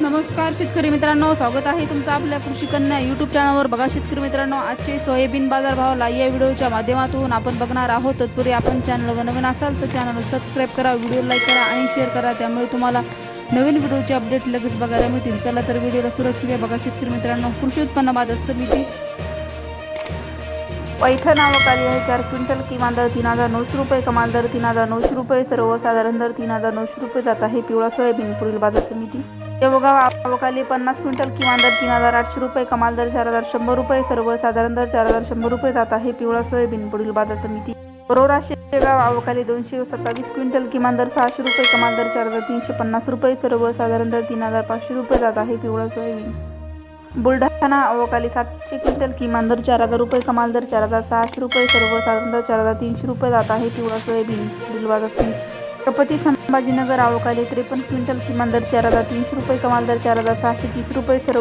नमस्कार शेतकरी मित्रांनो स्वागत आहे तुमचं आपल्या कृषी कन्या यूट्यूब चॅनलवर बघा शेतकरी मित्रांनो आजचे सोयाबीन बाजार भाव या व्हिडिओच्या माध्यमातून आपण बघणार आहोत. तत्पूर्वी आपण चॅनलवर नवीन असाल तर चॅनल सबस्क्राईब करा व्हिडिओ लाईक करा आणि शेअर करा. त्यामुळे तुम्हाला नवीन व्हिडिओचे अपडेट लगेच बघायला मिळतील. चला तर व्हिडिओला सुरुवात केली बघा शेतकरी मित्रांनो कृषी उत्पन्न बाजार समिती पैठण आवकाली आहे. चार क्विंटल किमान दर तीन हजार नऊशे रुपये कमाल दर तीन हजार नऊशे रुपये सर्वसाधारण दर तीन हजार नऊशे रुपये जात आहे. पिवळा सोयाबीन पुढील बाजार समिती. देवगाव आवकाली पन्नास क्विंटल किमान दर तीन हजार आठशे रुपये कमाल दर चार हजार शंभर रुपये सर्वसाधारण दर चार हजार शंभर रुपये जात आहे पिवळा सोयाबीन पुढील बाजार समिती. बरोरा शेगाव आवकाली दोनशे सत्तावीस क्विंटल किमान दर सहाशे रुपये कमाल दर चार हजार तीनशे पन्नास रुपये सर्वसाधारण दर तीन हजार पाचशे रुपये जात आहे पिवळा सोयाबीन. बुलढाणा अवकाली सातशे क्विंटल किमान दर चार हजार रुपये कमाल दर चार हजार सहाशे रुपये सर्वसाधारण दर चार हजार तीनशे रुपये जात आहे पिवळा सोयाबीन. पुढील बाजार समिती. छत्रपती संभाजीनगर अवकाली त्रेपन्न क्विंटल किमान दर चार हजार तीनशे रुपये कमाल दर चार हजार सहाशे तीस रुपये सर्व